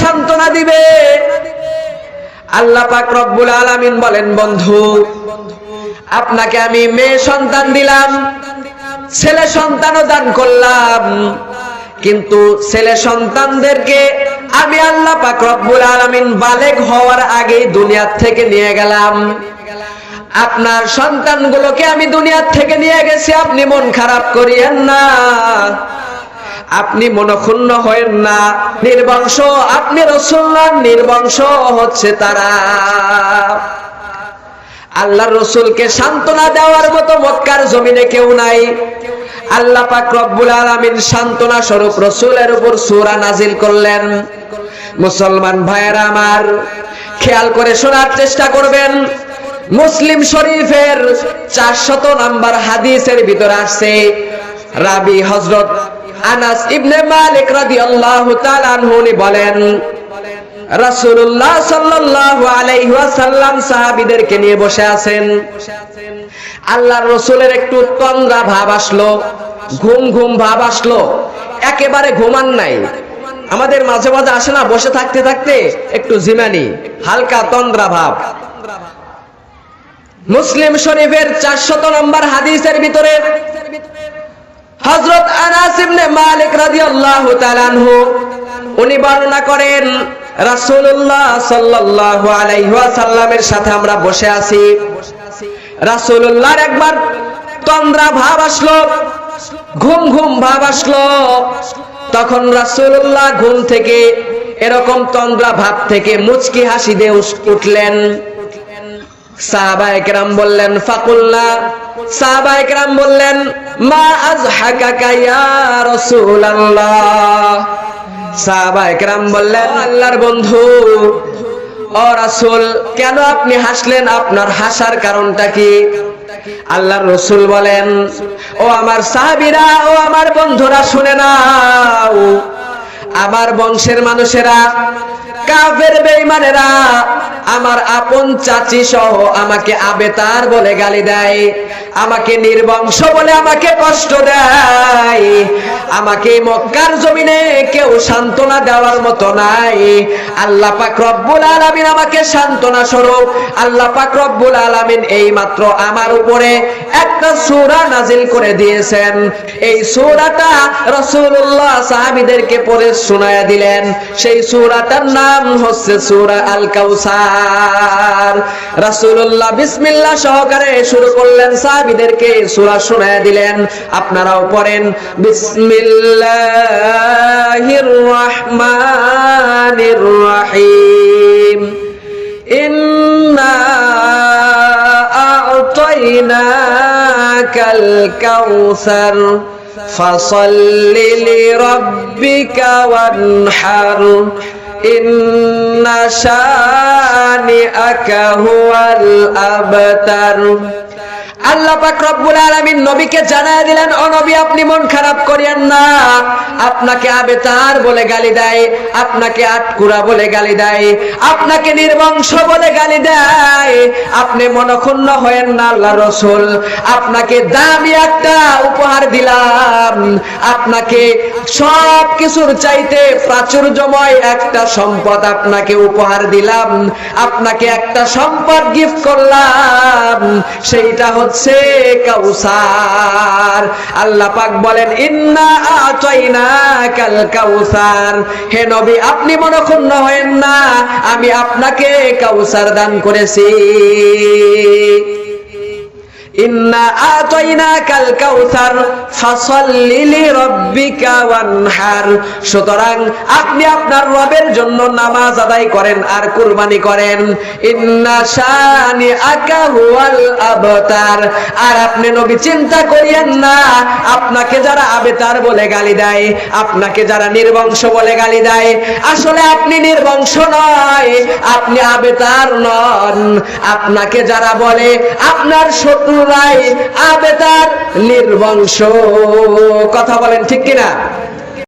সান্ত্বনা দিবে। আল্লাহ পাক রব্বুল আলামিন বলেন, বন্ধু, আপনাকে আমি মেয়ে সন্তান দিলাম, ছেলে সন্তানও দান করলাম, কিন্তু ছেলে সন্তানদেরকে আমি আল্লাহ পাক রব্বুল আলামিন বালেগ হওয়ার আগেই দুনিয়ার থেকে নিয়ে গেলাম। আপনার সন্তানগুলোকে আমি দুনিয়ার থেকে নিয়ে গেছি, আপনি মন খারাপ করিয়েন না। আপনি মনক্ষুণ্ণ হয়েন না। নির্বংশ, আপনি রসুল্লাহ নির্বংশ হচ্ছে তারা। আল্লাহ রসুলকে সান্ত্বনা দেওয়ার মতো মক্কার জমিনে কেউ নাই। আল্লাহ পাক রব্বুল আলামিন সান্ত্বনা স্বরূপ রসুলের উপর সূরা নাজিল করলেন। মুসলমান ভাইয়েরা আমার, খেয়াল করে শোনার চেষ্টা করবেন। মুসলিম শরীফের চারশত নাম্বার হাদিসের ভিতরে আসছে, রাবি হজরত আনাস ইবনে মালিক রাদিয়াল্লাহু তাআলা আনহু বলেন, রাসূলুল্লাহ সাল্লাল্লাহু আলাইহি ওয়াসাল্লাম সাহাবীদেরকে নিয়ে বসে আছেন। আল্লাহর রসুলের একটু তন্দ্রা ভাব আসলো, ঘুম ঘুম ভাব আসলো, একেবারে ঘুমান নাই। আমাদের মাঝে মাঝে আসে না, বসে থাকতে থাকতে একটু জিমানি, হালকা তন্দ্রা ভাব। মুসলিম শরীফের চারশত নম্বর হাদিসের ভিতরে হযরত আনাস ইবনে উনি বর্ণনা করেন সাথে আমরা বসে আছি। একবার তন্দ্রা ভাব আসলো, ঘুম ঘুম ভাব আসলো। তখন রাসূলুল্লাহ ঘুম থেকে এরকম তন্দ্রা ভাব থেকে মুচকি হাসি দিয়ে উঠলেন। সাহাবা একরাম বললেন, ফাকুল্লা সাহাবা একরাম বললেন, মা আজহাকাকা ইয়া রাসূলুল্লাহ? সাহাবা একরাম বললেন, আল্লাহর বন্ধু ও রাসূল, কেন আপনি হাসলেন? আপনার হাসার কারণটা কি? আল্লাহর রসুল বলেন, ও আমার সাহাবীরা, ও আমার বন্ধুরা, শুনে নাও। আমার বংশের মানুষেরা, কাফের বেঈমানেরা, আমার আপন চাচি সহ আমাকে আবেতার বলে গালি দেয়। আমাকে নির্বংশ বলে আমাকে কষ্ট দেয়। আমাকে মক্কার জমিনে কেউ সান্ত্বনা দেওয়ার মতো নাই। আল্লাহ পাক রব্বুল আলামিন আমাকে সান্ত্বনা স্বরূপ আল্লাহ পাক রব্বুল আলামিন এই মাত্র আমার উপরে একটা সূরা নাজিল করে দিয়েছেন। এই সূরাটা রাসূলুল্লাহ সাহাবীদেরকে পড়ে শোনায়া দিলেন। সেই সূরাটার নাম হচ্ছে সূরা আল কাউসার রাসূলুল্লাহ বিসমিল্লাহ সহকারে শুরু করলেন সাহাবীদেরকে সূরা শোনায়া দিলেন আপনারাও পড়েন বিসমিল্লাহির রহমানির রহিম ইন্না আ'তাইনাকাল কাউসার فصل لربك وانحر إن شانئك هو الأبتر আল্লাহ নবীকে দিলেন আপনি মন খারাপ না। আপনাকে বলে গালি দেয়, আপনাকে আটকুরা বলে গালি দেয়, আপনাকে নির্বংশ বলে গালি দেয়। আপনি হয়েন না রসুল। আপনাকে দামি একটা উপহার দিলাম। আপনাকে সব কিছুর চাইতে প্রাচুর্যময় একটা সম্পদ আপনাকে উপহার দিলাম। আপনাকে একটা সম্পদ গিফট করলাম। সেইটা হচ্ছে কাউসার। আল্লাহ পাক বলেন, ইন্না আতাইনা কাল কাউসার। হে নবী, আপনি মনক্ষুণ্ণ হয়েন না, আমি আপনাকে কাউসার দান করেছি। সুতরাং আপনি আপনার রবের জন্য নামাজ আদায় করেন আর কুরবানি করেন। আর আপনি নবী, চিন্তা করিয়েন না, আপনাকে যারা আবেতার বলে গালি দেয়, আপনাকে যারা নির্বংশ বলে গালি দেয়, আসলে আপনি নির্বংশ নয়, আপনি আবেতার নন। আপনাকে যারা বলে, আপনার শত্রুরাই আবেদার নির্বংশ। কথা বলেন ঠিক কিনা?